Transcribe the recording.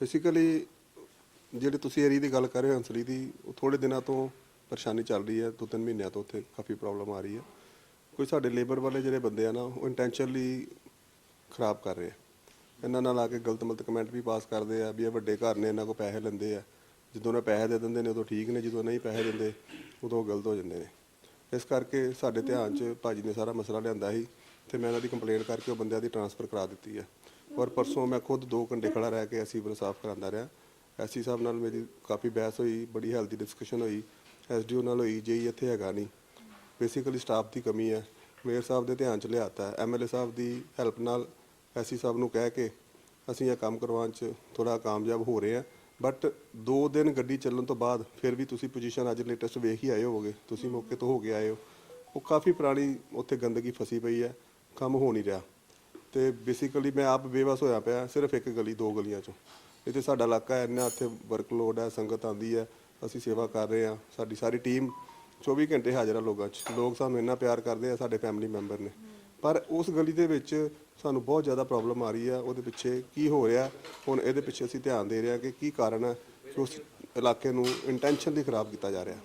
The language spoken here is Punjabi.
ਬੇਸਿਕਲੀ ਜਿਹੜੇ ਤੁਸੀਂ ਏਰੀ ਦੀ ਗੱਲ ਕਰ ਰਹੇ ਹੋ ਹੰਸਲੀ ਦੀ, ਉਹ ਥੋੜੇ ਦਿਨਾਂ ਤੋਂ ਪਰੇਸ਼ਾਨੀ ਚੱਲ ਰਹੀ ਹੈ। ਦੋ ਤਿੰਨ ਮਹੀਨਿਆਂ ਤੋਂ ਉੱਥੇ ਕਾਫੀ ਪ੍ਰੋਬਲਮ ਆ ਰਹੀ ਹੈ। ਕੋਈ ਸਾਡੇ ਲੇਬਰ ਵਾਲੇ ਜਿਹੜੇ ਬੰਦੇ ਆ ਨਾ, ਉਹ ਇੰਟੈਂਸ਼ਨਲੀ ਖਰਾਬ ਕਰ ਰਹੇ ਆ। ਇਹਨਾਂ ਨਾਲ ਆ ਕੇ ਗਲਤ ਮਲਤ ਕਮੈਂਟ ਵੀ ਪਾਸ ਕਰਦੇ ਆ, ਵੀ ਇਹ ਵੱਡੇ ਘਰ ਨੇ, ਇਹਨਾਂ ਕੋ ਪੈਸੇ ਲੈਂਦੇ ਆ। ਜਦੋਂ ਉਹਨਾਂ ਪੈਸੇ ਦੇ ਦਿੰਦੇ ਨੇ, ਉਦੋਂ ਠੀਕ ਨੇ, ਜਦੋਂ ਨਹੀਂ ਪੈਸੇ ਦਿੰਦੇ, ਉਦੋਂ ਗਲਤ ਹੋ ਜਾਂਦੇ ਨੇ। ਇਸ ਕਰਕੇ ਸਾਡੇ ਧਿਆਨ 'ਚ ਭਾਜੀ ਨੇ ਸਾਰਾ ਮਸਲਾ ਲਿਆਂਦਾ ਸੀ, ਤੇ ਮੈਂ ਇਹਨਾਂ ਦੀ ਕੰਪਲੇਂਟ ਕਰਕੇ ਉਹ ਬੰਦਿਆਂ ਦੀ ਟਰਾਂਸਫਰ ਕਰਾ ਦਿੱਤੀ ਹੈ। ਔਰ ਪਰਸੋਂ ਮੈਂ ਖੁਦ 2 ਘੰਟੇ ਖੜਾ ਰਹਿ ਕੇ ਐਸੀ ਵੱਲ ਸਾਫ਼ ਕਰਾਉਂਦਾ ਰਿਹਾ। ਐਸੀ ਸਾਹਿਬ ਨਾਲ ਮੇਰੀ ਕਾਫੀ ਬਹਿਸ ਹੋਈ, ਬੜੀ ਹੈਲਦੀ ਡਿਸਕਸ਼ਨ ਹੋਈ ਐਸਡੀਓ ਨਾਲ ਹੋਈ, ਜੇਈ ਇੱਥੇ ਹੈਗਾ ਨਹੀਂ ਬੇਸਿਕਲੀ ਸਟਾਫ ਦੀ ਕਮੀ ਹੈ। ਮੇਅਰ ਸਾਹਿਬ ਦੇ ਧਿਆਨ ਚ ਲਿਆਤਾ ਐਮਐਲਏ ਸਾਹਿਬ ਦੀ ਹੈਲਪ ਨਾਲ ਐਸੀ ਸਾਹਿਬ ਨੂੰ ਕਹਿ ਕੇ ਅਸੀਂ ਇਹ ਕੰਮ ਕਰਵਾਉਣ ਚ ਥੋੜਾ ਕਾਮਯਾਬ ਹੋ ਰਹੇ ਹਾਂ। ਬਟ 2 ਦਿਨ ਗੱਡੀ ਚੱਲਣ ਤੋਂ ਬਾਅਦ ਫਿਰ ਵੀ ਤੁਸੀਂ ਪੋਜੀਸ਼ਨ ਅੱਜ ਲੇਟੈਸਟ ਵੇਖ ਹੀ ਆਏ ਹੋਵੋਗੇ। ਤੁਸੀਂ ਮੌਕੇ ਤੋਂ ਹੋ ਕੇ ਆਏ ਹੋ। ਉਹ ਕਾਫੀ ਪੁਰਾਣੀ ਉੱਥੇ ਗੰਦਗੀ ਫਸੀ ਪਈ ਹੈ। ਕੰਮ ਹੋ ਨਹੀਂ ਰਿਹਾ। ਤੇ ਬੇਸਿਕਲੀ ਮੈਂ ਆਪ ਬੇਵਸ ਹੋਇਆ ਪਿਆ, ਸਿਰਫ ਇੱਕ ਗਲੀ, ਦੋ ਗਲੀਆਂ ਚੋਂ। ਇੱਥੇ ਸਾਡਾ ਇਲਾਕਾ ਹੈ, ਇੰਨਾ ਇੱਥੇ ਵਰਕਲੋਡ ਹੈ, ਸੰਗਤ ਆਂਦੀ ਹੈ, ਅਸੀਂ ਸੇਵਾ ਕਰ ਰਹੇ ਹਾਂ, ਸਾਡੀ ਸਾਰੀ ਟੀਮ 24 ਘੰਟੇ ਹਾਜ਼ਰ ਆ ਲੋਕਾਂ 'ਚ। ਲੋਕ ਸਾਨੂੰ ਇੰਨਾ ਪਿਆਰ ਕਰਦੇ ਆ, ਸਾਡੇ ਫੈਮਿਲੀ ਮੈਂਬਰ ਨੇ। ਪਰ ਉਸ ਗਲੀ ਦੇ ਵਿੱਚ ਸਾਨੂੰ ਬਹੁਤ ਜ਼ਿਆਦਾ ਪ੍ਰੋਬਲਮ ਆ ਰਹੀ ਹੈ, ਉਹਦੇ ਪਿੱਛੇ ਕੀ ਹੋ ਰਿਹਾ, ਹੁਣ ਇਹਦੇ ਪਿੱਛੇ ਅਸੀਂ ਧਿਆਨ ਦੇ ਰਹੇ ਹਾਂ ਕਿ ਕੀ ਕਾਰਨ ਹੈ ਕਿ ਉਸ ਇਲਾਕੇ ਨੂੰ ਇੰਟੈਂਸ਼ਨਲੀ ਖਰਾਬ ਕੀਤਾ ਜਾ ਰਿਹਾ।